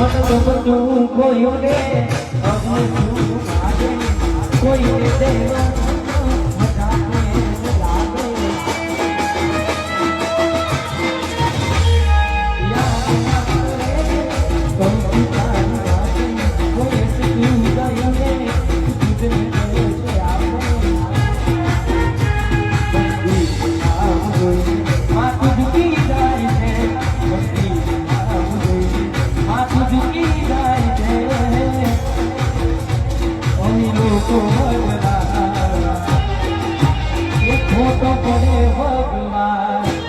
મન શું લાગે? કોઈને દેવા ખોટો પડે ભગવાન.